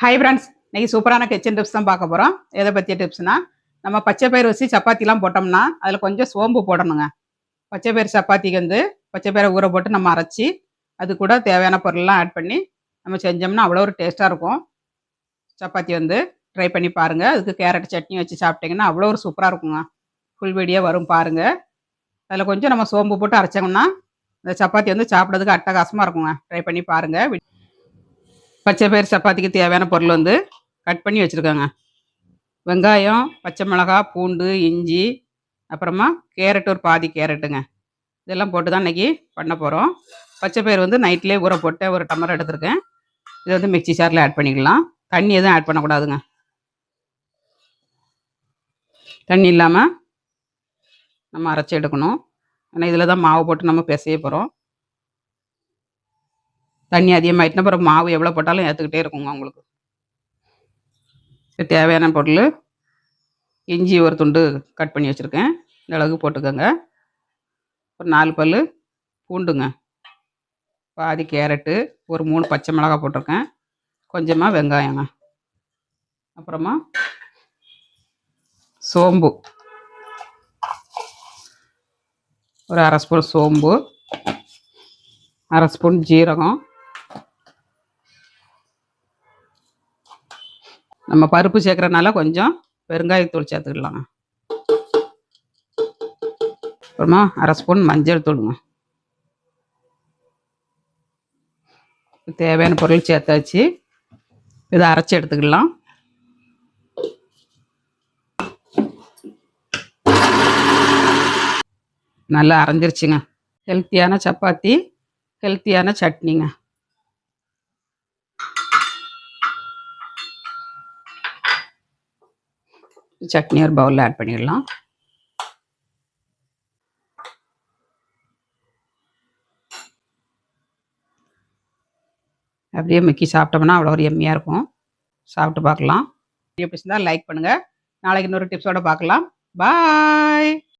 Hi friends இன்னைக்கு சூப்பரான kitchen tips தான் பார்க்க போகிறோம் எதை பற்றிய டிப்ஸ்னா நம்ம பச்சை பயிர் வச்சு சப்பாத்திலாம் போட்டோம்னா அதில் கொஞ்சம் சோம்பு போடணுங்க. பச்சை பயிர் சப்பாத்திக்கு வந்து பச்சை பயிரை ஊற போட்டு நம்ம அரைச்சி அது கூட தேவையான பொருள்லாம் ஆட் பண்ணி நம்ம செஞ்சோம்னா அவ்வளோ ஒரு டேஸ்ட்டாக இருக்கும். சப்பாத்தி வந்து ட்ரை பண்ணி பாருங்கள் அதுக்கு கேரட் சட்னி வச்சு சாப்பிட்டிங்கன்னா அவ்வளோ ஒரு சூப்பராக இருக்குங்க. ஃபுல் வீடியோ வரும் பாருங்கள் அதில் கொஞ்சம் நம்ம சோம்பு போட்டு அரைச்சோம்னா இந்த சப்பாத்தி வந்து சாப்பிட்றதுக்கு அட்டகாசமாக இருக்குங்க. ட்ரை பண்ணி பாருங்கள் பச்சை பயிர் சப்பாத்திக்கு தேவையான பொருள் வந்து கட் பண்ணி வச்சுருக்காங்க. வெங்காயம் பச்சை மிளகாய் பூண்டு இஞ்சி அப்புறமா கேரட் ஒரு பாதி கேரட்டுங்க. இதெல்லாம் போட்டு தான் இன்றைக்கி பண்ண போகிறோம் பச்சை பயிர் வந்து நைட்லேயே ஊற போட்டு ஒரு டம்ளர் எடுத்திருக்கேன். இதை வந்து மிக்சி சாரில் ஆட் பண்ணிக்கலாம். தண்ணி எதுவும் ஆட் பண்ணக்கூடாதுங்க. தண்ணி இல்லாமல் நம்ம அரைச்சி எடுக்கணும். ஆனால் இதில் தான் மாவு போட்டு நம்ம பிசைய போகிறோம் தண்ணி அதிகமாகிட்டுனா அப்புறம் மாவு எவ்வளோ போட்டாலும் ஏற்றுக்கிட்டே இருக்குங்க உங்களுக்கு தேவையான பொருள் இஞ்சி ஒரு துண்டு கட் பண்ணி வச்சுருக்கேன். இந்த அளவுக்கு போட்டுக்கோங்க. ஒரு நாலு பல் பூண்டுங்க. பாதி கேரட்டு ஒரு மூணு பச்சை மிளகாய் போட்டிருக்கேன். கொஞ்சமாக வெங்காயங்க. அப்புறமா சோம்பு. ஒரு அரை ஸ்பூன் சோம்பு. அரை ஸ்பூன் ஜீரகம். நம்ம பருப்பு சேர்க்குறனால கொஞ்சம் பெருங்காயத்தூள் சேர்த்துக்கலாங்க அப்புறமா அரை ஸ்பூன் மஞ்சள் தூளுங்க. தேவையான பொருள் சேர்த்தாச்சு. இதை அரைச்சி எடுத்துக்கலாம். நல்லா அரைஞ்சிருச்சுங்க. ஹெல்த்தியான சப்பாத்தி ஹெல்த்தியான சட்னிங்க. சட்னி ஒரு பவுலில் ஆட் பண்ணிடலாம். அப்படியே மிக்கி சாப்பிட்டோம்னா அவ்வளோ ஒரு எம்மியாக இருக்கும். சாப்பிட்டு பார்க்கலாம். வீடியோ பிடிச்சிருந்தா லைக் பண்ணுங்கள் நாளைக்கு இன்னொரு டிப்ஸோடு பார்க்கலாம். பாய்